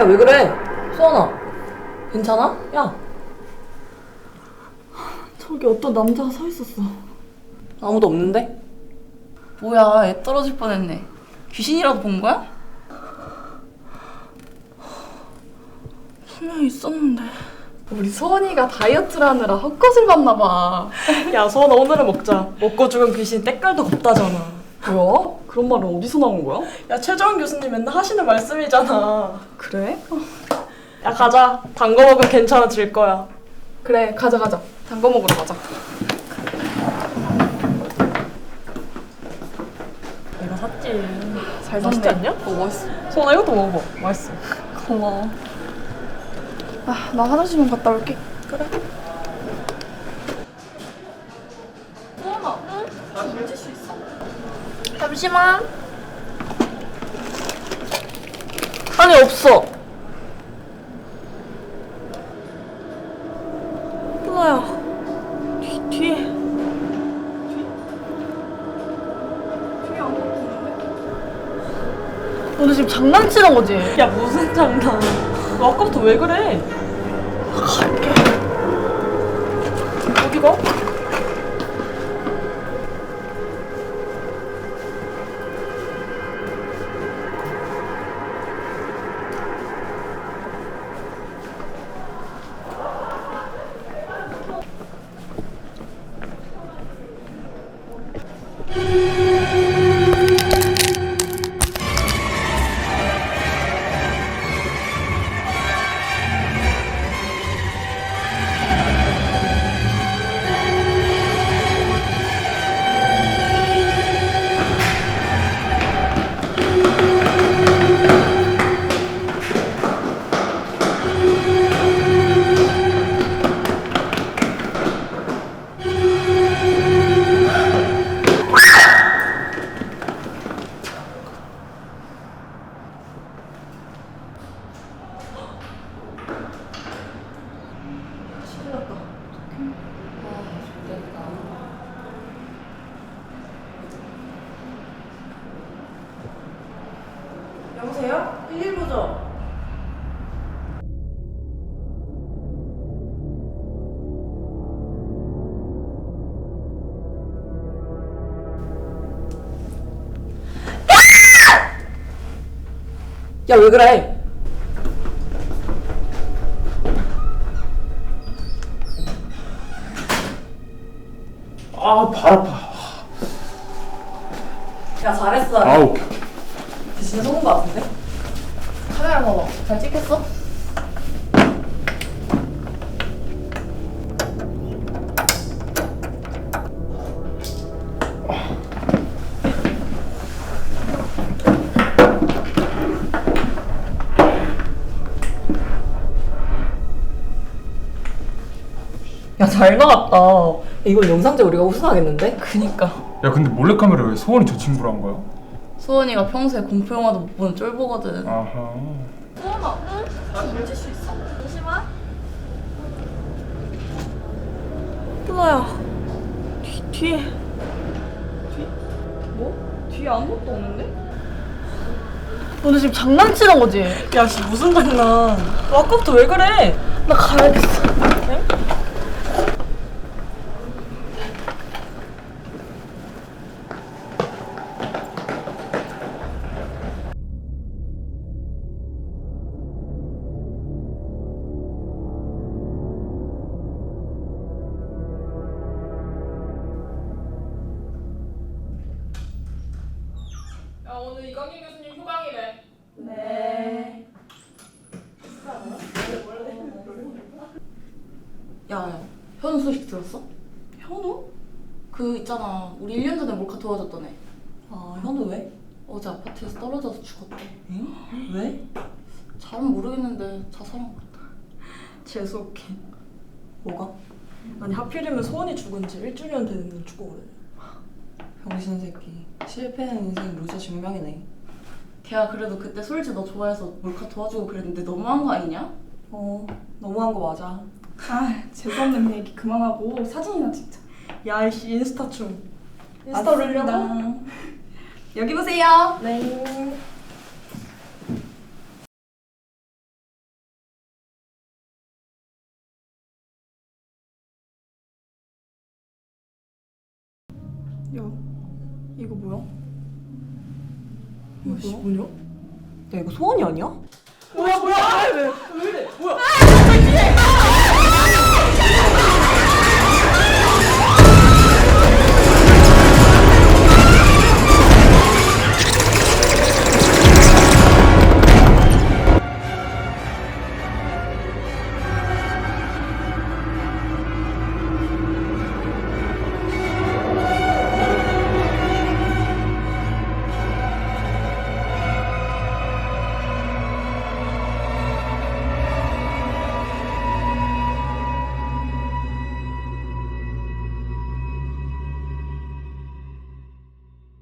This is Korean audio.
왜 그래? 수원아. 괜찮아? 야. 저기 어떤 남자가 서 있었어. 아무도 없는데? 뭐야, 애 떨어질 뻔했네. 귀신이라도 본 거야? 분명히 있었는데. 우리 소원이가 다이어트를 하느라 헛것을 봤나 봐. 야, 수원아, 오늘은 먹자. 먹고 죽은 귀신 때깔도 곱다잖아. 뭐야? 그런 말은 어디서 나온 거야? 야, 최정원 교수님 맨날 하시는 말씀이잖아. 그래? 야, 가자. 단 거 먹으면 괜찮아질 거야. 그래, 가자 가자. 단 거 먹으러 가자. 내가 샀지. 잘 맛있지 않냐? 어, 맛있어. 수원아, 이것도 먹어봐. 맛있어. 고마워. 아, 나 화장실 좀 갔다 올게. 그래. 잠시만. 아니, 없어. 뒤, 뒤에. 뒤? 뒤에 아무것도 없는데? 너네 지금 장난치는 거지? 야, 무슨 장난. 너 아까부터 왜 그래? 갈게. 어디가? you 여보세요? 119죠? 야, 왜 그래? 아, 발 아파. 야, 잘했어. 아, 오케이. 진짜 속은 거 같은데? 카메라 봐봐. 잘 찍혔어? 야, 잘 나왔다. 이거 영상제 우리가 우승하겠는데? 그니까. 야, 근데 몰래카메라 왜 소원이 저 친구로 한 거야? 소원이가 평소에 공포 영화도 못 보는 쫄보거든. 아하. 소원아, 응? 나 물질수 있어? 잠시만. 플라야. 뒤, 뒤에. 뒤? 뭐? 뒤에 아무것도 없는데? 너네 지금 장난치는 거지? 야, 씨, 무슨 장난. 너 아까부터 왜 그래? 나 가야겠어. 야, 이광희 교수님 휴강이래. 네. 야, 야, 현우 소식 들었어? 현우? 그 있잖아. 우리 1년 전에 몰카 도와줬던 애. 아, 현우 왜? 어제 아파트에서 떨어져서 죽었대. 응? 왜? 잘은 모르겠는데 자살한 것 같아. 재수없게. 뭐가? 아니, 하필이면 소원이 죽은 지 1주년 됐는데 죽고 그래. 병신 새끼. 실패는 인생 루저 증명이네. 걔가 그래도 그때 솔지 너 좋아해서 몰카 도와주고 그랬는데 너무한 거 아니냐? 어, 너무한 거 맞아. 아 재수없는 그 얘기 그만하고 사진이나 찍자. 야, 이씨 인스타 춤. 인스타 올리려고? 여기 보세요. 네. 요. 이거 뭐야? 이거 씨 뭐냐? 야 이거 소원이 아니야? 뭐야, 뭐야? 왜, 왜? 왜 이래? 뭐야?